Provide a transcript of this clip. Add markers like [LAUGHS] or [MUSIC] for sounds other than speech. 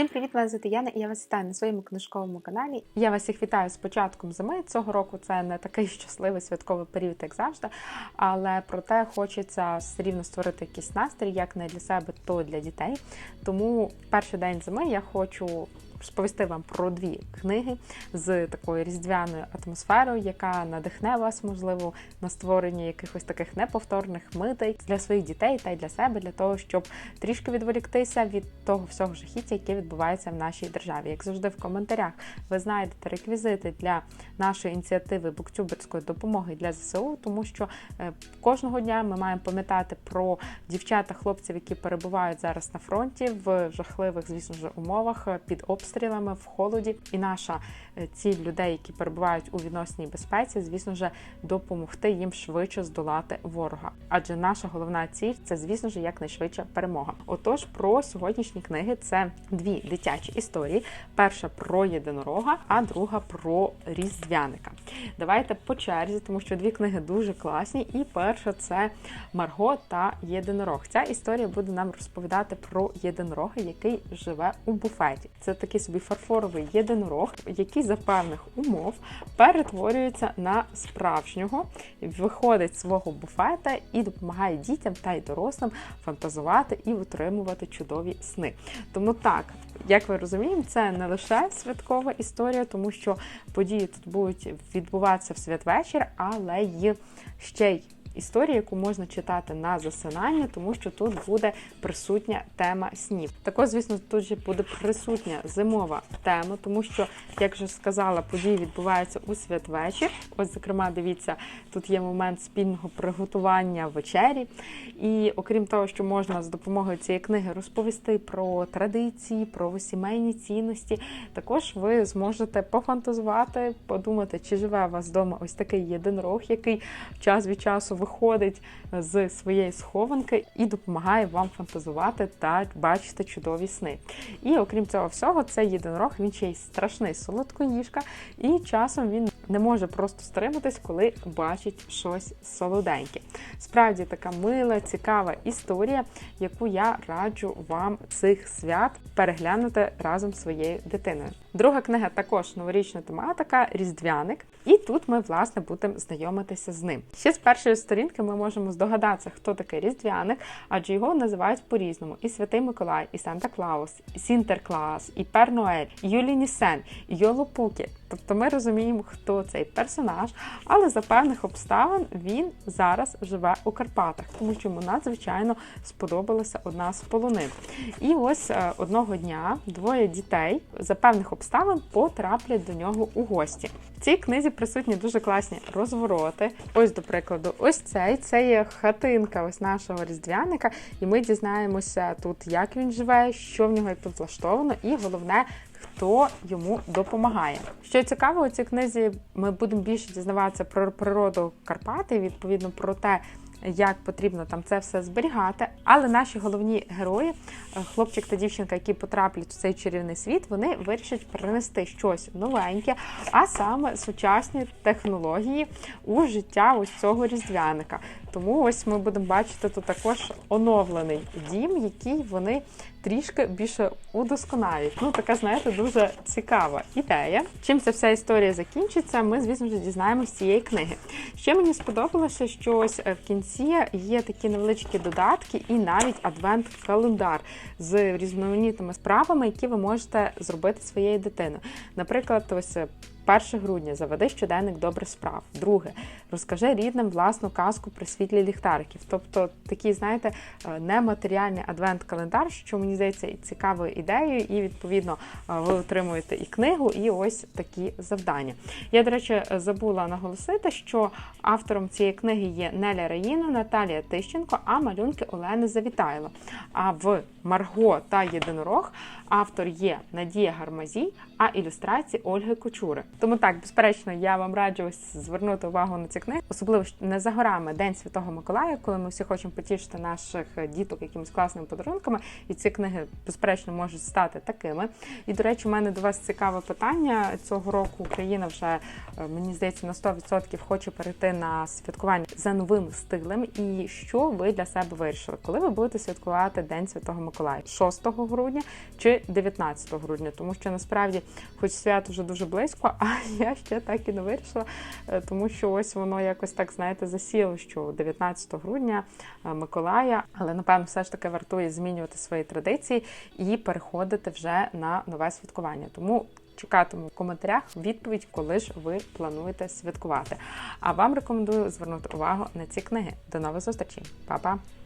Всім привіт! Мене звати Яна і я вас вітаю на своєму книжковому каналі. Я вас всіх вітаю з початком зими. Цього року це не такий [LAUGHS] щасливий святковий період, як завжди. Але проте хочеться все рівно створити якийсь настрій, як не для себе, то для дітей. Тому перший день зими я хочу. Розповісти вам про дві книги з такою різдвяною атмосферою, яка надихне вас, можливо, на створення якихось таких неповторних митей для своїх дітей та й для себе, для того, щоб трішки відволіктися від того всього жахіття, яке відбувається в нашій державі. Як завжди, в коментарях ви знайдете реквізити для нашої ініціативи буктюберської допомоги для ЗСУ, тому що е, кожного дня ми маємо пам'ятати про дівчат та хлопців, які перебувають зараз на фронті в жахливих, звісно ж, умовах е, під обстрілами в холоді. І наша е, ціль людей, які перебувають у відносній безпеці, звісно ж, допомогти їм швидше здолати ворога. Адже наша головна ціль це, звісно ж, якнайшвидша перемога. Отож, про сьогоднішні книги це дві дитячі історії: перша про єдинорога, а друга про різдвяника. Давайте по черзі, тому що дві книги дуже класні. І перша це Марго та Єдинорог. Ця історія буде нам розповідати про єдинорога, який живе у буфеті. Це такий собі фарфоровий єдинорог, який за певних умов перетворюється на справжнього, виходить з свого буфета і допомагає дітям та й дорослим фантазувати і утримувати чудові сни. Тому так, як ви розумієте, це не лише святкова історія, тому що події тут будуть відбуватися в святвечір, але й ще й історія, яку можна читати на засинання, тому що тут буде присутня тема снів. Також, звісно, тут же буде присутня зимова тема, тому що, як вже сказала, події відбуваються у святвечір. Ось, зокрема, дивіться, тут є момент спільного приготування вечері. І окрім того, що можна з допомогою цієї книги розповісти про традиції, про сімейні цінності, також ви зможете пофантазувати, подумати, чи живе у вас вдома ось такий єдинорог, який час від часу виходить з своєї схованки і допомагає вам фантазувати та бачити чудові сни. І окрім цього всього, цей єдинорог він ще й страшний солодкоїжка, і часом він не може просто стриматись, коли бачить щось солоденьке. Справді така мила, цікава історія, яку я раджу вам цих свят переглянути разом з своєю дитиною. Друга книга також новорічна тематика Різдвяник. І тут ми, власне, будемо знайомитися з ним. Ще з першої сторінки ми можемо здогадатися, хто такий різдвяник, адже його називають по-різному: і Святий Миколай, і Санта Клаус, і Сінтерклаус, і Пер Ноель, і Юлі Нісен, і Йолопукі. Тобто ми розуміємо, хто цей персонаж, але за певних обставин він зараз живе у Карпатах, тому що йому надзвичайно сподобалася одна з полонин. І ось е, одного дня двоє дітей за певних обставин потраплять до нього у гості. Цій книзі присутні дуже класні розвороти. Ось, до прикладу, ось цей це є хатинка ось нашого різдвяника, і ми дізнаємося тут, як він живе, що в нього як тут влаштовано, і головне. Хто йому допомагає? Що цікаво, у цій книзі ми будемо більше дізнаватися про природу Карпати, відповідно про те, як потрібно там це все зберігати. Але наші головні герої, е, хлопчик та дівчинка, які потраплять в цей чарівний світ, вони вирішать принести щось новеньке, а саме сучасні технології у життя ось цього різдвяника. Тому ось ми будемо бачити тут також оновлений дім, який вони трішки більше удосконалюють. Ну, така, знаєте, дуже цікава ідея. Чим ця вся історія закінчиться, ми, звісно ж, дізнаємося цієї книги. Ще мені сподобалося, що ось в кінці є такі невеличкі додатки і навіть адвент-календар з різноманітними справами, які ви можете зробити своєю дитиною. Наприклад, ось 1 грудня заведи щоденник добрих справ. Друге, розкажи рідним власну казку при світлі ліхтариків. Тобто такий, знаєте, е, нематеріальний адвент-календар, що мені здається цікавою ідеєю, і відповідно е, ви отримуєте і книгу, і ось такі завдання. Я, до речі, забула наголосити, що автором цієї книги є Неля Раїна, Наталія Тищенко, а малюнки Олени Завітайло. А в Марго та Єдинорог автор є Надія Гармазій, а ілюстрації Ольги Кочури. Тому так, безперечно, я вам раджу звернути увагу на ці книги, особливо не за горами День Святого Миколая, коли ми всі хочемо потішити наших діток якимись класними подарунками. І ці книги, безперечно, можуть стати такими. І до речі, у мене до вас цікаве питання цього року. Україна вже е, мені здається на 100% хоче перейти на святкування за новим стилем. І що ви для себе вирішили, коли ви будете святкувати День Святого Миколая 6 грудня чи 19 грудня? Тому що насправді, хоч свято вже дуже близько, а [LAUGHS] я ще так і не вирішила, е, тому що ось воно якось так знаєте засіло, що 19 грудня е, Миколая, але напевно все ж таки вартує змінювати свої традиції і переходити вже на нове святкування. Тому чекатиму в коментарях відповідь, коли ж ви плануєте святкувати. А вам рекомендую звернути увагу на ці книги. До нових зустрічей, Па-па!